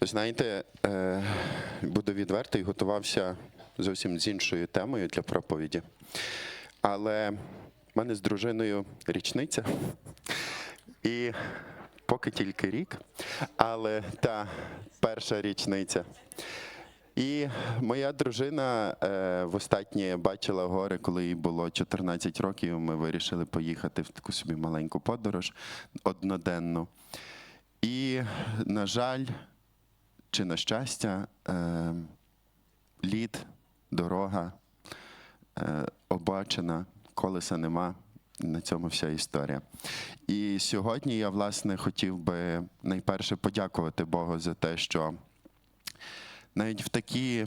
Знаєте, е, буду відвертий, готувався зовсім з іншою темою для проповіді. Але в мене з дружиною річниця. І поки тільки рік, але та перша річниця. І моя дружина е, востаннє бачила гори, коли їй було 14 років. Ми вирішили поїхати в таку собі маленьку подорож одноденну. І, на жаль, чи на щастя, е, лід, дорога, е, обачена, колеса нема. На цьому вся історія. І сьогодні я, власне, хотів би найперше подякувати Богу за те, що навіть в такі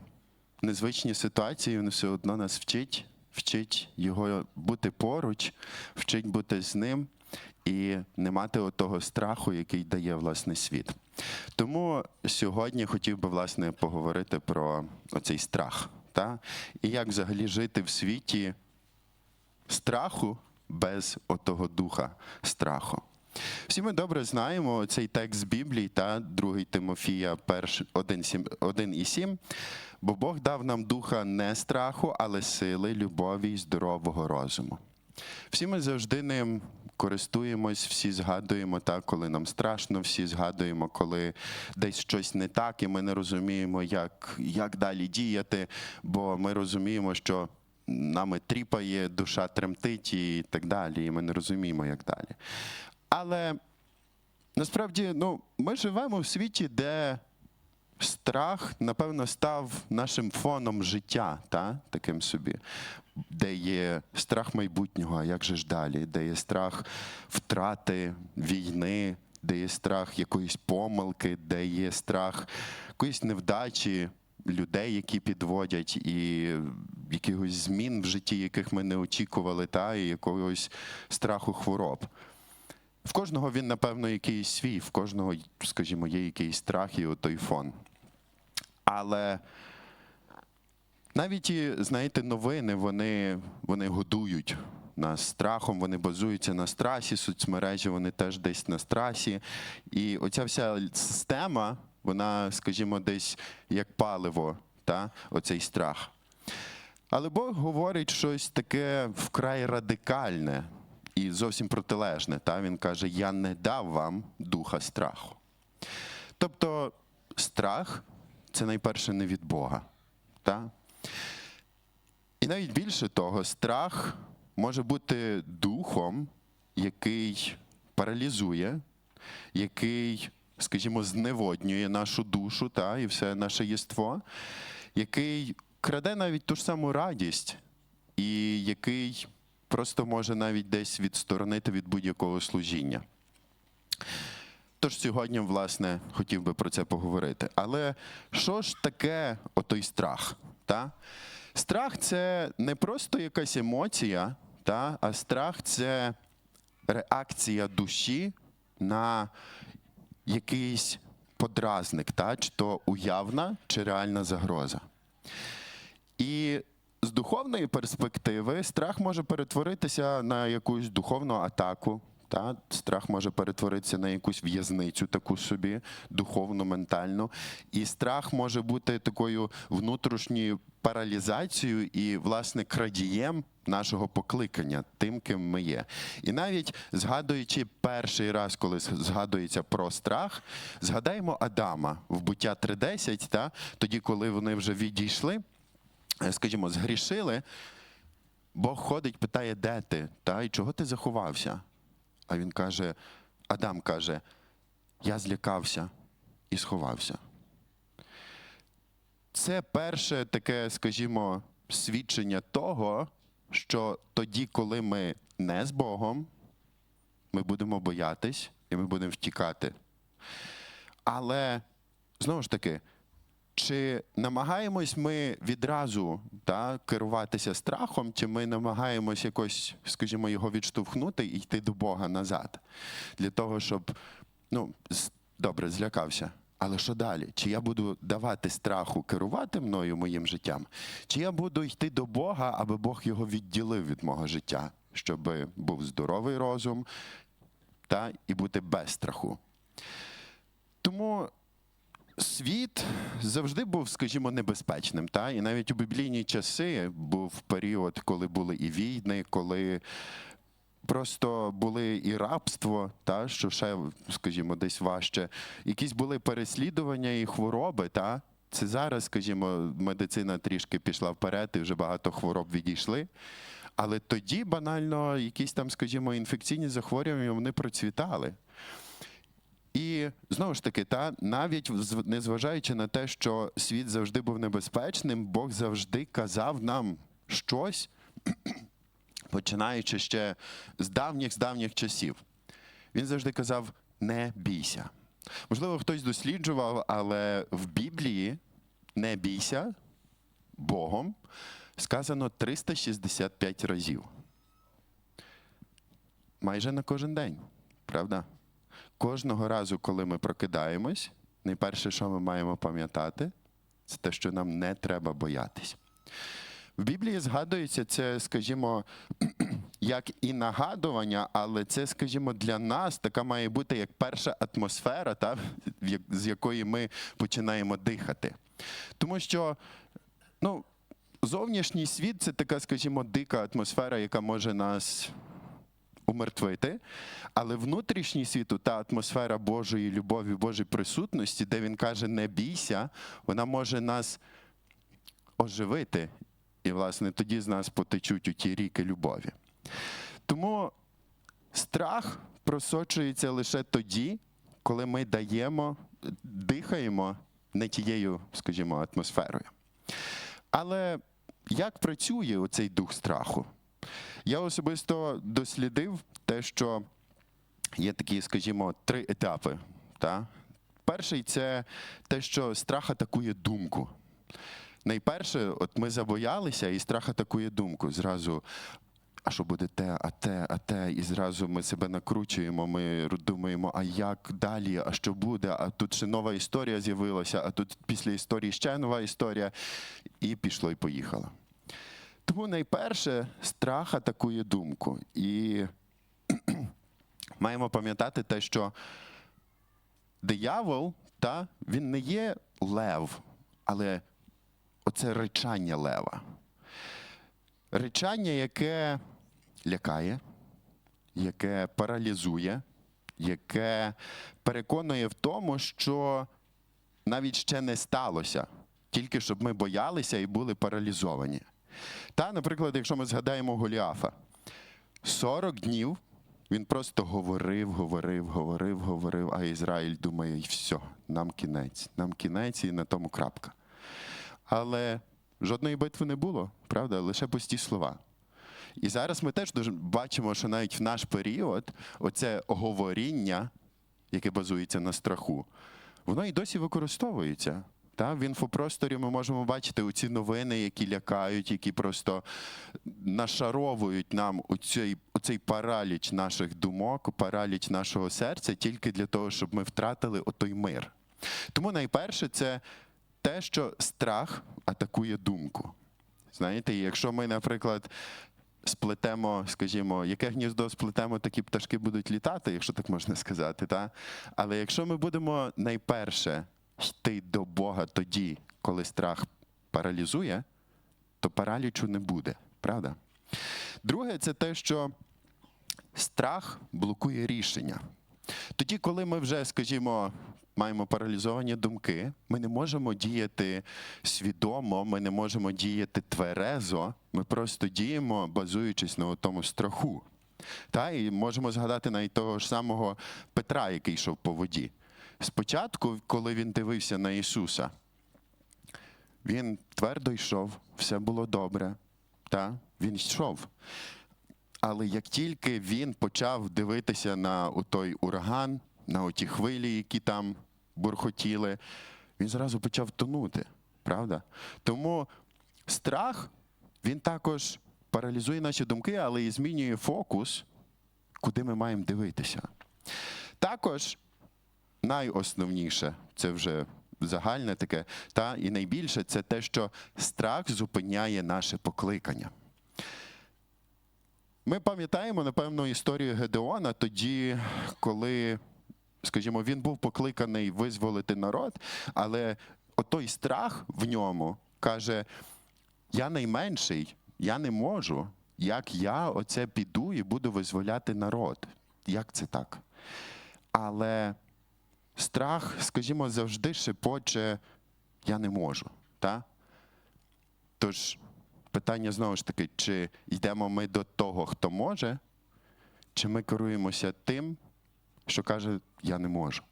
незвичні ситуації він все одно нас вчить, вчить його бути поруч, вчить бути з ним і не мати того страху, який дає власне світ. Тому сьогодні хотів би власне поговорити про оцей страх. Та? І як взагалі жити в світі страху без отого духа страху. Всі ми добре знаємо цей текст Біблії та 2 Тимофія 1 і 7, бо Бог дав нам духа не страху, але сили, любові і здорового розуму. Всі ми завжди ним користуємось, всі згадуємо так, коли нам страшно, всі згадуємо, коли десь щось не так, і ми не розуміємо, як, як далі діяти, бо ми розуміємо, що нами тріпає, душа тремтить і так далі, і ми не розуміємо, як далі. Але насправді ну, ми живемо в світі, де страх, напевно, став нашим фоном життя, та? таким собі, де є страх майбутнього, а як же ж далі, де є страх втрати війни, де є страх якоїсь помилки, де є страх якоїсь невдачі. Людей, які підводять, і якихось змін в житті, яких ми не очікували, та і якогось страху хвороб. В кожного він, напевно, якийсь свій, в кожного, скажімо, є якийсь страх і отой фон. Але навіть ті, знаєте, новини, вони, вони годують нас страхом, вони базуються на страсі, соцмережі, вони теж десь на страсі. І оця вся система, вона, скажімо, десь як паливо, та? оцей страх. Але Бог говорить щось таке вкрай радикальне і зовсім протилежне. Та? Він каже: Я не дав вам духа страху. Тобто, страх це найперше не від Бога. Та? І навіть більше того, страх може бути духом, який паралізує, який, скажімо, зневоднює нашу душу та, і все наше єство, який краде навіть ту ж саму радість, і який просто може навіть десь відсторонити від будь-якого служіння. Тож сьогодні, власне, хотів би про це поговорити. Але що ж таке отой страх? Та? Страх це не просто якась емоція, та? а страх це реакція душі на якийсь подразник, та? чи то уявна, чи реальна загроза. І з духовної перспективи страх може перетворитися на якусь духовну атаку. Та? Страх може перетворитися на якусь в'язницю, таку собі, духовну, ментальну. І страх може бути такою внутрішньою паралізацією і, власне, крадієм нашого покликання, тим, ким ми є. І навіть згадуючи перший раз, коли згадується про страх, згадаємо Адама в буття 3.10, та? тоді, коли вони вже відійшли скажімо, згрішили, Бог ходить, питає, де ти? Та, і чого ти заховався? А він каже, Адам каже, я злякався і сховався. Це перше таке, скажімо, свідчення того, що тоді, коли ми не з Богом, ми будемо боятись і ми будемо втікати. Але знову ж таки, чи намагаємось ми відразу та, керуватися страхом, чи ми намагаємось якось, скажімо, його відштовхнути і йти до Бога назад? Для того, щоб, ну, добре, злякався. Але що далі? Чи я буду давати страху керувати мною моїм життям? Чи я буду йти до Бога, аби Бог його відділив від мого життя, щоб був здоровий розум та, і бути без страху? Тому світ завжди був, скажімо, небезпечним. Та? І навіть у біблійні часи був період, коли були і війни, коли просто були і рабство, та, що ще, скажімо, десь важче. Якісь були переслідування і хвороби. Та? Це зараз, скажімо, медицина трішки пішла вперед, і вже багато хвороб відійшли. Але тоді банально якісь там, скажімо, інфекційні захворювання вони процвітали. І знову ж таки, та навіть незважаючи на те, що світ завжди був небезпечним, Бог завжди казав нам щось, починаючи ще з давніх з давніх часів. Він завжди казав: не бійся. Можливо, хтось досліджував, але в Біблії не бійся Богом сказано 365 разів. Майже на кожен день, правда? Кожного разу, коли ми прокидаємось, найперше, що ми маємо пам'ятати, це те, що нам не треба боятись. В Біблії згадується це, скажімо, як і нагадування, але це, скажімо, для нас така має бути як перша атмосфера, та, з якої ми починаємо дихати. Тому що, ну, зовнішній світ це така, скажімо, дика атмосфера, яка може нас умертвити, але внутрішній світ, та атмосфера Божої любові, Божої присутності, де він каже, не бійся, вона може нас оживити. І, власне, тоді з нас потечуть у ті ріки любові. Тому страх просочується лише тоді, коли ми даємо, дихаємо не тією, скажімо, атмосферою. Але як працює оцей дух страху? Я особисто дослідив те, що є такі, скажімо, три етапи. Та? Перший це те, що страх атакує думку. Найперше, от ми забоялися, і страх атакує думку. Зразу, а що буде те, а те, а те, і зразу ми себе накручуємо. Ми думаємо, а як далі, а що буде? А тут ще нова історія з'явилася, а тут після історії ще нова історія, і пішло, і поїхало. Тому найперше страх атакує думку. І маємо пам'ятати те, що диявол, та, він не є лев, але оце речання лева. Речання, яке лякає, яке паралізує, яке переконує в тому, що навіть ще не сталося, тільки щоб ми боялися і були паралізовані. Та, наприклад, якщо ми згадаємо Голіафа, 40 днів він просто говорив, говорив, говорив, говорив, а Ізраїль думає, все, нам кінець, нам кінець і на тому крапка. Але жодної битви не було, правда? Лише пусті слова. І зараз ми теж дуже бачимо, що навіть в наш період оце говоріння, яке базується на страху, воно і досі використовується. Та? В інфопросторі ми можемо бачити оці новини, які лякають, які просто нашаровують нам оцей, оцей параліч наших думок, параліч нашого серця тільки для того, щоб ми втратили отой мир. Тому найперше це те, що страх атакує думку. Знаєте, якщо ми, наприклад, сплетемо, скажімо, яке гніздо сплетемо, такі пташки будуть літати, якщо так можна сказати. Та? Але якщо ми будемо найперше йти до Бога тоді, коли страх паралізує, то паралічу не буде, правда? Друге, це те, що страх блокує рішення. Тоді, коли ми вже, скажімо, маємо паралізовані думки, ми не можемо діяти свідомо, ми не можемо діяти тверезо, ми просто діємо, базуючись на тому страху. Та, і можемо згадати навіть того ж самого Петра, який йшов по воді. Спочатку, коли він дивився на Ісуса, він твердо йшов, все було добре. Та? Він йшов. Але як тільки він почав дивитися на той ураган, на оті хвилі, які там бурхотіли, він зразу почав тонути. Правда? Тому страх він також паралізує наші думки, але і змінює фокус, куди ми маємо дивитися. Також найосновніше це вже загальне таке, та і найбільше це те, що страх зупиняє наше покликання. Ми пам'ятаємо, напевно, історію Гедеона тоді, коли скажімо, він був покликаний визволити народ, але отой страх в ньому каже: я найменший, я не можу. Як я оце піду і буду визволяти народ? Як це так? Але страх, скажімо, завжди шепоче я не можу. Та? Тож питання знову ж таки, чи йдемо ми до того, хто може, чи ми керуємося тим, що каже я не можу.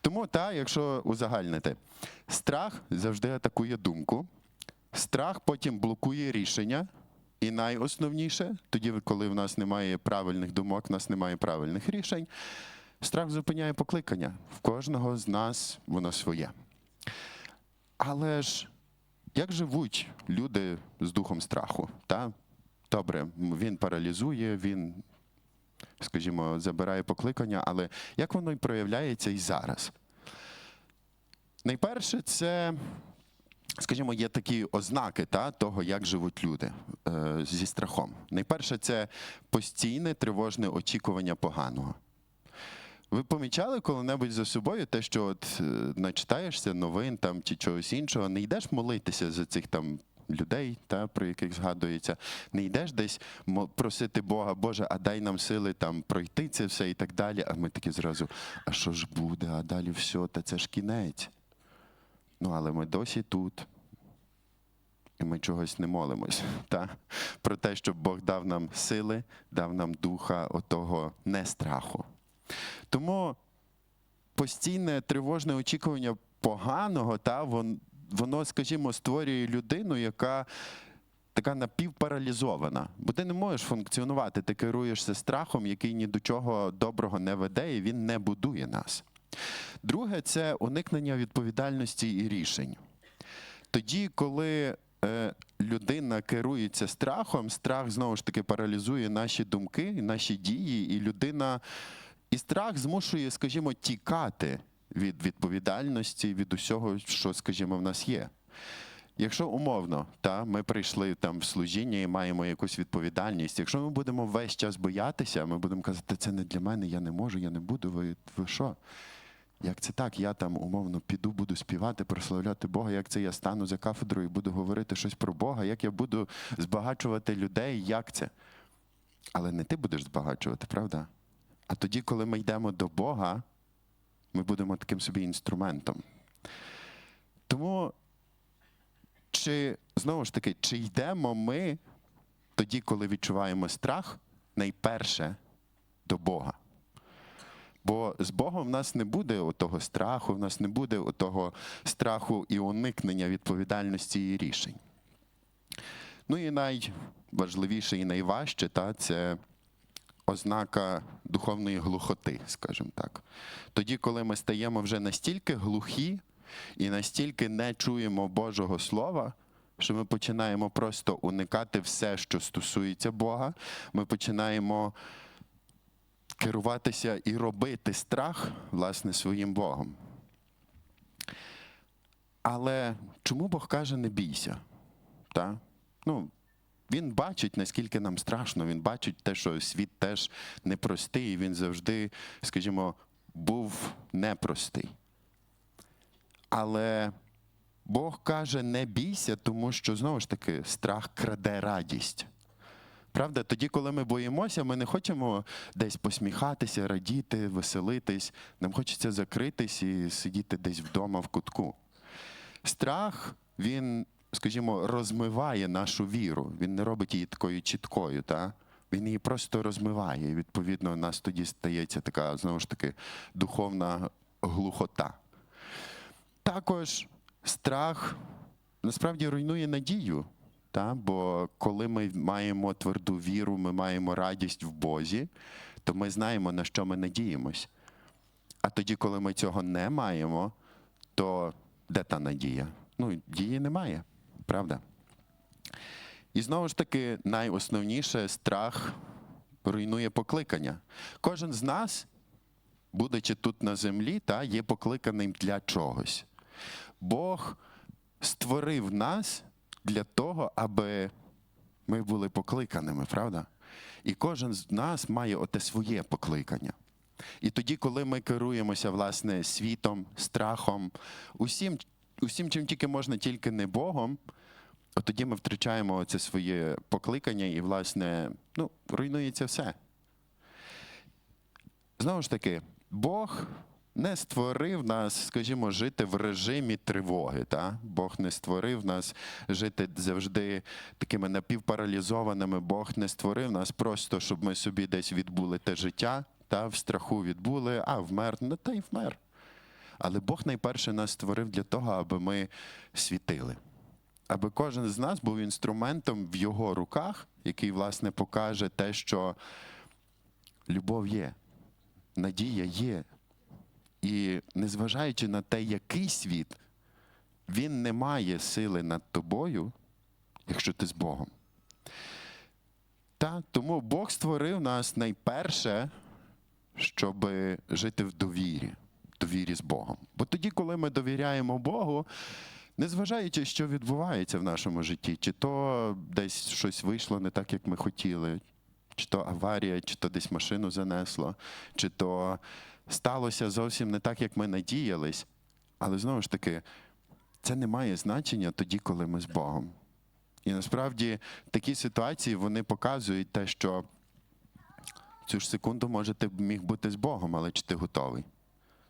Тому, та, якщо узагальнити, страх завжди атакує думку, страх потім блокує рішення. І найосновніше, тоді, коли в нас немає правильних думок, в нас немає правильних рішень, страх зупиняє покликання. В кожного з нас воно своє. Але ж як живуть люди з духом страху? Та? Добре, він паралізує, він, скажімо, забирає покликання, але як воно й проявляється і зараз? Найперше, це, скажімо, є такі ознаки та, того, як живуть люди е, зі страхом. Найперше, це постійне тривожне очікування поганого. Ви помічали коли-небудь за собою те, що от е, начитаєшся новин там чи чогось іншого, не йдеш молитися за цих там людей, та, про яких згадується, не йдеш десь просити Бога, Боже, а дай нам сили там пройти це все і так далі. А ми такі зразу, а що ж буде, а далі все, та це ж кінець. Ну, але ми досі тут. І ми чогось не молимось та? про те, щоб Бог дав нам сили, дав нам духа отого не страху. Тому постійне тривожне очікування поганого, та, воно, скажімо, створює людину, яка така напівпаралізована. Бо ти не можеш функціонувати, ти керуєшся страхом, який ні до чого доброго не веде, і він не будує нас. Друге це уникнення відповідальності і рішень. Тоді, коли е, людина керується страхом, страх знову ж таки паралізує наші думки, наші дії, і людина і страх змушує, скажімо, тікати від відповідальності, від усього, що, скажімо, в нас є. Якщо умовно, та, ми прийшли там в служіння і маємо якусь відповідальність, якщо ми будемо весь час боятися, ми будемо казати, це не для мене, я не можу, я не буду, ви, ви що? Як це так? Я там умовно піду, буду співати, прославляти Бога. Як це я стану за кафедрою і буду говорити щось про Бога? Як я буду збагачувати людей? Як це? Але не ти будеш збагачувати, правда? А тоді, коли ми йдемо до Бога, ми будемо таким собі інструментом. Тому, чи знову ж таки, чи йдемо ми тоді, коли відчуваємо страх, найперше до Бога? Бо з Богом в нас не буде того страху, в нас не буде того страху і уникнення відповідальності і рішень. Ну і найважливіше і найважче та, це ознака духовної глухоти, скажімо так. Тоді, коли ми стаємо вже настільки глухі і настільки не чуємо Божого Слова, що ми починаємо просто уникати все, що стосується Бога, ми починаємо керуватися і робити страх, власне, своїм Богом. Але чому Бог каже, не бійся? Та? Ну, він бачить, наскільки нам страшно, він бачить те, що світ теж непростий, і він завжди, скажімо, був непростий. Але Бог каже, не бійся, тому що знову ж таки страх краде радість. Правда, тоді, коли ми боїмося, ми не хочемо десь посміхатися, радіти, веселитись. Нам хочеться закритись і сидіти десь вдома в кутку. Страх, він, скажімо, розмиває нашу віру. Він не робить її такою чіткою. Та? Він її просто розмиває. І, відповідно, у нас тоді стається така, знову ж таки, духовна глухота. Також страх насправді руйнує надію. Та? Бо коли ми маємо тверду віру, ми маємо радість в Бозі, то ми знаємо, на що ми надіємось. А тоді, коли ми цього не маємо, то де та надія? Ну, її немає, правда? І знову ж таки, найосновніше страх руйнує покликання. Кожен з нас, будучи тут на землі, та, є покликаним для чогось. Бог створив нас для того, аби ми були покликаними, правда? І кожен з нас має оте своє покликання. І тоді, коли ми керуємося власне світом, страхом, усім, усім, чим тільки можна, тільки не Богом, от тоді ми втрачаємо це своє покликання і, власне, ну, руйнується все. Знову ж таки, Бог не створив нас, скажімо, жити в режимі тривоги. Та? Бог не створив нас жити завжди такими напівпаралізованими. Бог не створив нас просто, щоб ми собі десь відбули те життя, та в страху відбули, а вмер, ну та й вмер. Але Бог найперше нас створив для того, аби ми світили. Аби кожен з нас був інструментом в його руках, який, власне, покаже те, що любов є, надія є. І незважаючи на те, який світ, він не має сили над тобою, якщо ти з Богом. Та, тому Бог створив нас найперше, щоб жити в довірі, довірі з Богом. Бо тоді, коли ми довіряємо Богу, незважаючи, що відбувається в нашому житті, чи то десь щось вийшло не так, як ми хотіли, чи то аварія, чи то десь машину занесло, чи то сталося зовсім не так, як ми надіялись. Але знову ж таки, це не має значення тоді, коли ми з Богом. І насправді такі ситуації вони показують те, що цю ж секунду може ти міг бути з Богом, але чи ти готовий?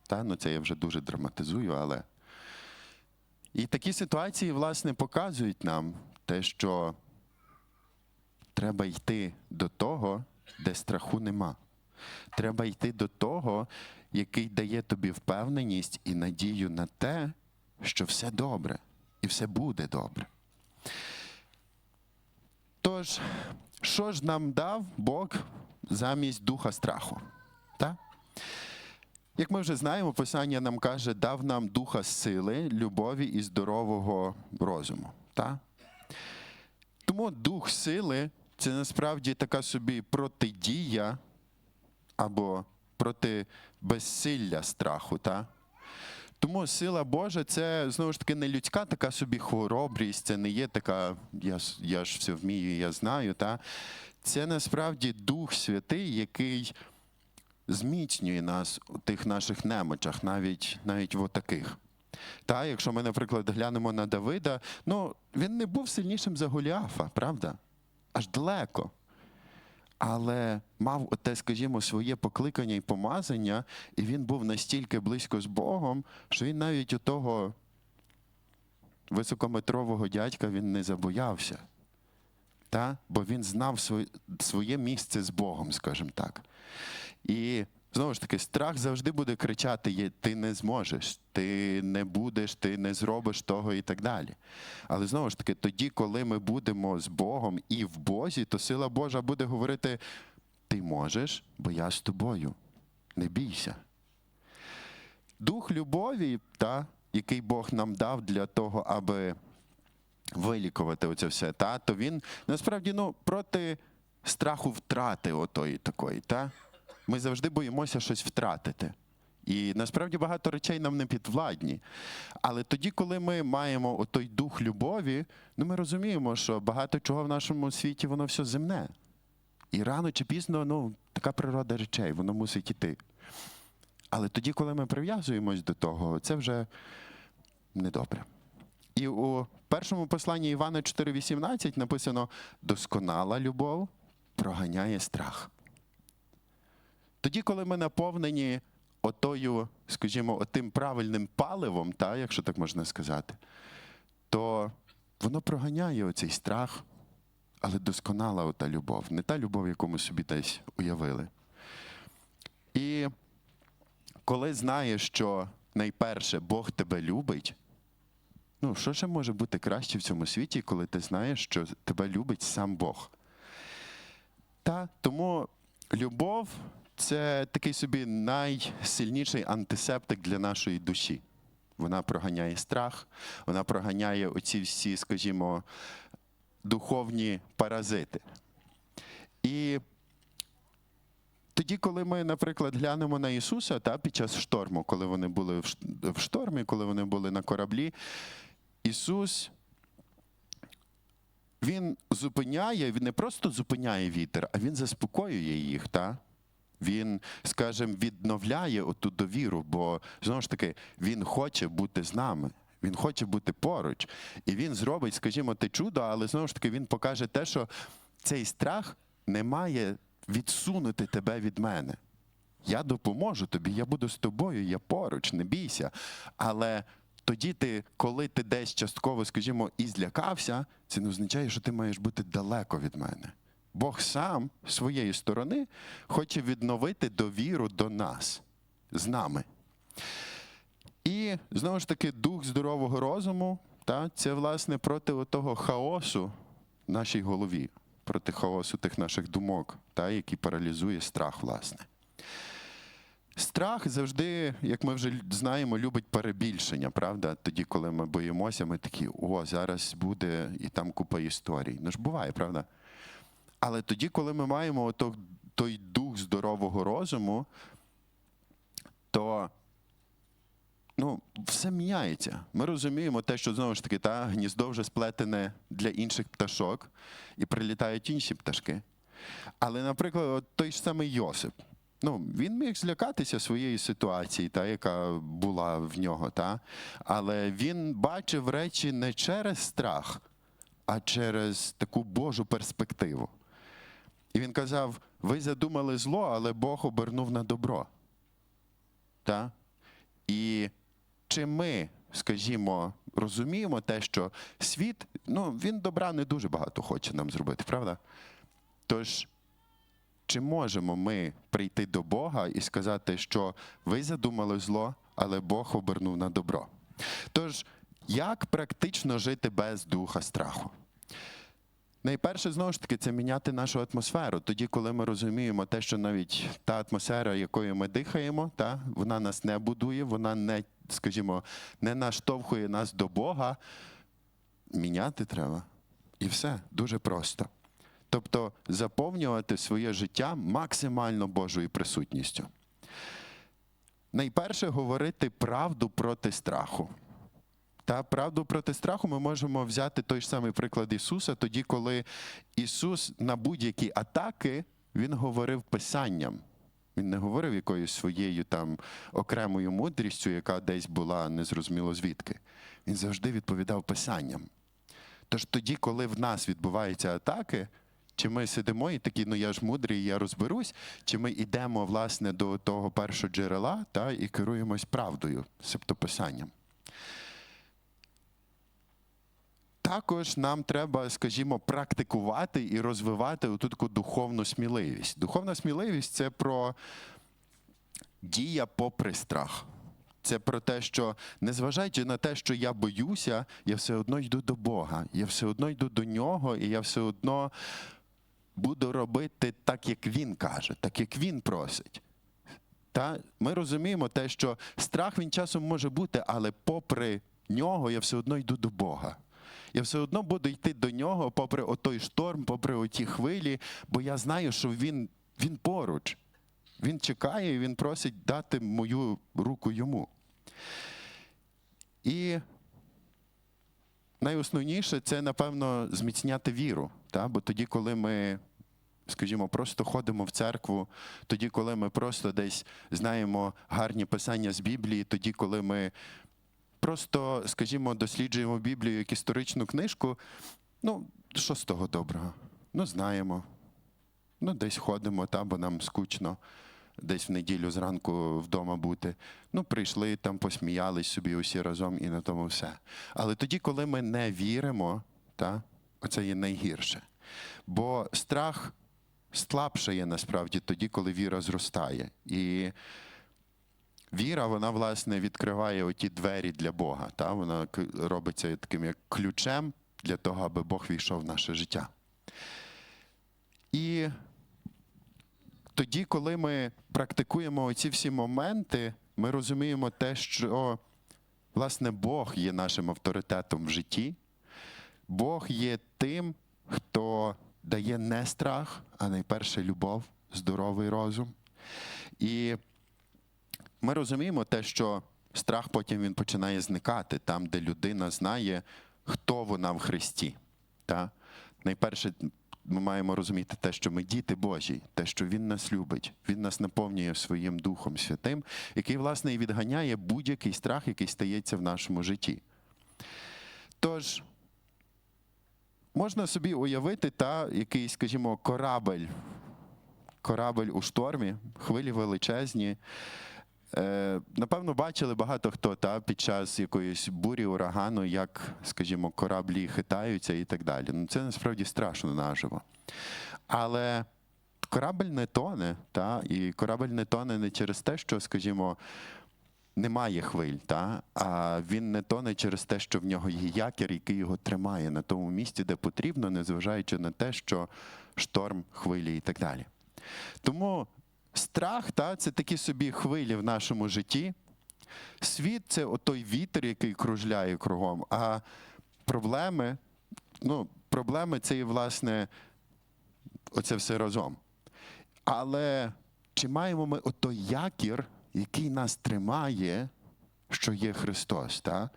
Та? Ну, це я вже дуже драматизую, але. І такі ситуації, власне, показують нам те, що треба йти до того, де страху нема. Треба йти до того, який дає тобі впевненість і надію на те, що все добре і все буде добре. Тож, що ж нам дав Бог замість духа страху? Так? Як ми вже знаємо, Писання нам каже, дав нам духа сили, любові і здорового розуму. Так? Тому дух сили це насправді така собі протидія або проти безсилля страху. Та? Тому сила Божа це знову ж таки не людська така собі хоробрість, це не є така, я, я ж все вмію, я знаю. Та? Це насправді Дух Святий, який зміцнює нас у тих наших немочах, навіть, навіть в отаких. Та, якщо ми, наприклад, глянемо на Давида, ну він не був сильнішим за Голіафа, правда? Аж далеко. Але мав оте, скажімо, своє покликання і помазання, і він був настільки близько з Богом, що він навіть у того високометрового дядька він не забоявся. Та? Бо він знав своє, місце з Богом, скажімо так. І знову ж таки, страх завжди буде кричати: ти не зможеш, ти не будеш, ти не зробиш того і так далі. Але знову ж таки, тоді, коли ми будемо з Богом і в Бозі, то сила Божа буде говорити: ти можеш, бо я з тобою. Не бійся. Дух любові, та, який Бог нам дав для того, аби вилікувати оце все, та, то він насправді ну, проти страху втрати отої такої. Та? Ми завжди боїмося щось втратити. І насправді багато речей нам не підвладні. Але тоді, коли ми маємо отой дух любові, ну ми розуміємо, що багато чого в нашому світі воно все земне. І рано чи пізно, ну, така природа речей, воно мусить іти. Але тоді, коли ми прив'язуємось до того, це вже недобре. І у першому посланні Івана 4,18 написано: досконала любов проганяє страх. Тоді, коли ми наповнені отою, скажімо, отим правильним паливом, та, якщо так можна сказати, то воно проганяє оцей страх, але досконала ота любов, не та любов, яку ми собі десь уявили. І коли знаєш, що найперше Бог тебе любить, ну що ще може бути краще в цьому світі, коли ти знаєш, що тебе любить сам Бог? Та тому любов це такий собі найсильніший антисептик для нашої душі. Вона проганяє страх, вона проганяє оці всі, скажімо, духовні паразити. І тоді, коли ми, наприклад, глянемо на Ісуса та, під час шторму, коли вони були в штормі, коли вони були на кораблі, Ісус він зупиняє, він не просто зупиняє вітер, а він заспокоює їх. Та? Він, скажімо, відновляє оту довіру, бо знову ж таки він хоче бути з нами. Він хоче бути поруч. І він зробить, скажімо, те чудо, але знову ж таки він покаже те, що цей страх не має відсунути тебе від мене. Я допоможу тобі, я буду з тобою, я поруч, не бійся. Але тоді ти, коли ти десь частково, скажімо, і злякався, це не означає, що ти маєш бути далеко від мене. Бог сам своєї сторони хоче відновити довіру до нас, з нами. І знову ж таки, дух здорового розуму, та, це власне проти того хаосу в нашій голові, проти хаосу тих наших думок, та, який паралізує страх, власне. Страх завжди, як ми вже знаємо, любить перебільшення, правда? Тоді, коли ми боїмося, ми такі, о, зараз буде і там купа історій. Ну ж буває, правда? Але тоді, коли ми маємо ото, той дух здорового розуму, то ну, все міняється. Ми розуміємо те, що знову ж таки та, гніздо вже сплетене для інших пташок, і прилітають інші пташки. Але, наприклад, от той ж самий Йосип. Ну, він міг злякатися своєї ситуації, та, яка була в нього, та? але він бачив речі не через страх, а через таку Божу перспективу. І він казав: ви задумали зло, але Бог обернув на добро. Та? І чи ми, скажімо, розуміємо те, що світ, ну, він добра не дуже багато хоче нам зробити, правда? Тож, чи можемо ми прийти до Бога і сказати, що ви задумали зло, але Бог обернув на добро? Тож, як практично жити без духа страху? Найперше, знову ж таки, це міняти нашу атмосферу. Тоді, коли ми розуміємо те, що навіть та атмосфера, якою ми дихаємо, та, вона нас не будує, вона не, скажімо, не наштовхує нас до Бога, міняти треба. І все дуже просто. Тобто заповнювати своє життя максимально Божою присутністю. Найперше говорити правду проти страху. Та правду проти страху ми можемо взяти той ж самий приклад Ісуса, тоді, коли Ісус на будь-які атаки Він говорив Писанням. Він не говорив якоюсь своєю там окремою мудрістю, яка десь була незрозуміло звідки. Він завжди відповідав Писанням. Тож тоді, коли в нас відбуваються атаки, чи ми сидимо і такі, ну я ж мудрий, я розберусь, чи ми йдемо власне до того першого джерела та, і керуємось правдою, себто Писанням. Також нам треба, скажімо, практикувати і розвивати оту таку духовну сміливість. Духовна сміливість це про дія попри страх. Це про те, що незважаючи на те, що я боюся, я все одно йду до Бога, я все одно йду до нього, і я все одно буду робити так, як він каже, так як він просить. Та ми розуміємо те, що страх він часом може бути, але попри нього я все одно йду до Бога. Я все одно буду йти до нього, попри отой шторм, попри оті хвилі, бо я знаю, що він, він поруч. Він чекає і він просить дати мою руку йому. І найосновніше це, напевно, зміцняти віру. Та? Бо тоді, коли ми, скажімо, просто ходимо в церкву, тоді, коли ми просто десь знаємо гарні писання з Біблії, тоді, коли ми просто, скажімо, досліджуємо Біблію як історичну книжку, ну, що з того доброго? Ну, знаємо. Ну, десь ходимо, та, бо нам скучно десь в неділю зранку вдома бути. Ну, прийшли там, посміялись собі усі разом і на тому все. Але тоді, коли ми не віримо, та, оце є найгірше. Бо страх слабшає насправді тоді, коли віра зростає. І Віра, вона, власне, відкриває оті двері для Бога. Та? Вона робиться таким як ключем для того, аби Бог війшов в наше життя. І тоді, коли ми практикуємо оці всі моменти, ми розуміємо те, що власне Бог є нашим авторитетом в житті. Бог є тим, хто дає не страх, а найперше любов, здоровий розум. І ми розуміємо те, що страх потім він починає зникати там, де людина знає, хто вона в Христі. Та? Найперше, ми маємо розуміти те, що ми діти Божі, те, що Він нас любить, Він нас наповнює своїм Духом Святим, який, власне, і відганяє будь-який страх, який стається в нашому житті. Тож, можна собі уявити та якийсь, скажімо, корабель, корабель у штормі, хвилі величезні. Е, напевно, бачили багато хто та, під час якоїсь бурі, урагану, як, скажімо, кораблі хитаються і так далі. Ну, це насправді страшно наживо. Але корабель не тоне, та, і корабель не тоне не через те, що, скажімо, немає хвиль, та? а він не тоне через те, що в нього є якір, який його тримає на тому місці, де потрібно, незважаючи на те, що шторм, хвилі і так далі. Тому страх та, це такі собі хвилі в нашому житті. Світ це отой вітер, який кружляє кругом, а проблеми, ну, проблеми це і, власне, оце все разом. Але чи маємо ми отой якір, який нас тримає, що є Христос? Та?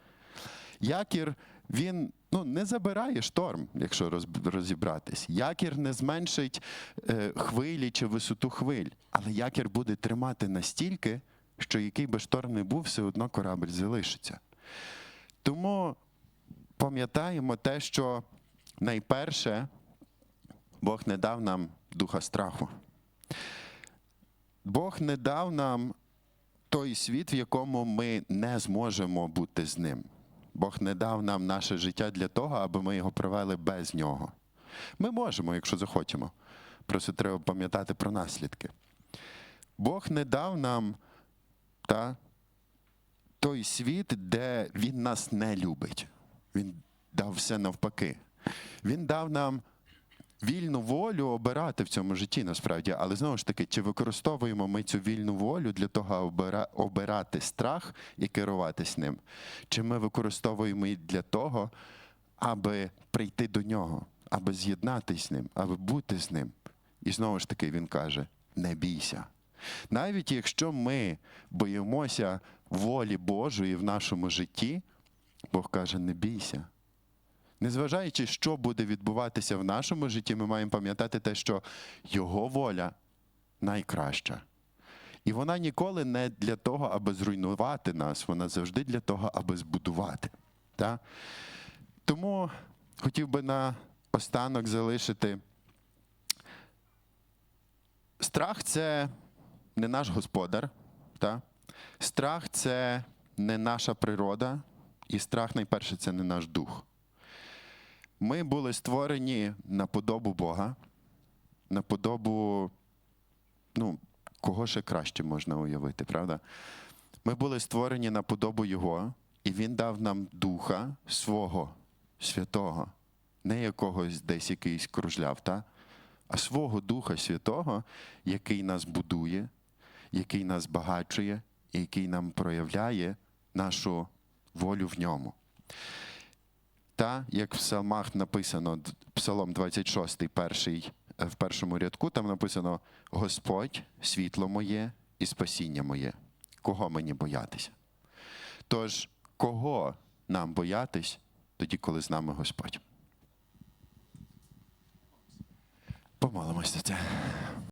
Якір, він ну, не забирає шторм, якщо розібратись. Якір не зменшить е, хвилі чи висоту хвиль, але якір буде тримати настільки, що який би шторм не був, все одно корабль залишиться. Тому пам'ятаємо те, що найперше Бог не дав нам духа страху. Бог не дав нам той світ, в якому ми не зможемо бути з ним. Бог не дав нам наше життя для того, аби ми його провели без нього. Ми можемо, якщо захочемо. Просто треба пам'ятати про наслідки. Бог не дав нам та, той світ, де Він нас не любить. Він дав все навпаки. Він дав нам вільну волю обирати в цьому житті, насправді. Але знову ж таки, чи використовуємо ми цю вільну волю для того, обирати страх і керуватись ним? Чи ми використовуємо її для того, аби прийти до нього, аби з'єднатися з ним, аби бути з ним? І знову ж таки він каже: не бійся. Навіть якщо ми боїмося волі Божої в нашому житті, Бог каже: не бійся. Незважаючи, що буде відбуватися в нашому житті, ми маємо пам'ятати те, що Його воля найкраща. І вона ніколи не для того, аби зруйнувати нас, вона завжди для того, аби збудувати. Та? Тому хотів би на останок залишити. Страх це не наш господар. Та? Страх це не наша природа, і страх найперше це не наш дух. Ми були створені на подобу Бога, на подобу, ну, кого ще краще можна уявити, правда? Ми були створені на подобу Його, і Він дав нам духа свого святого, не якогось десь якийсь кружляв, та? а свого Духа Святого, який нас будує, який нас багачує, який нам проявляє нашу волю в ньому. Та, як в псалмах написано, Псалом 26, перший, е, в першому рядку, там написано: Господь, світло моє і спасіння моє. Кого мені боятися? Тож, кого нам боятись тоді, коли з нами Господь? Помолимось за це.